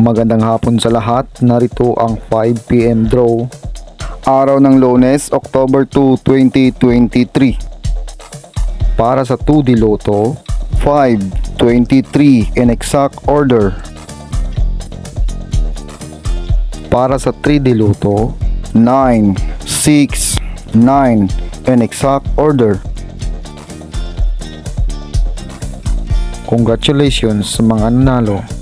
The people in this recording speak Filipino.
Magandang hapon sa lahat. Narito ang 5pm draw. Araw ng Lunes, October 2, 2023. Para sa 2D Lotto, 5, 23 in exact order. Para sa 3D Lotto, 9, 6, 9 in exact order. Congratulations sa mga nanalo.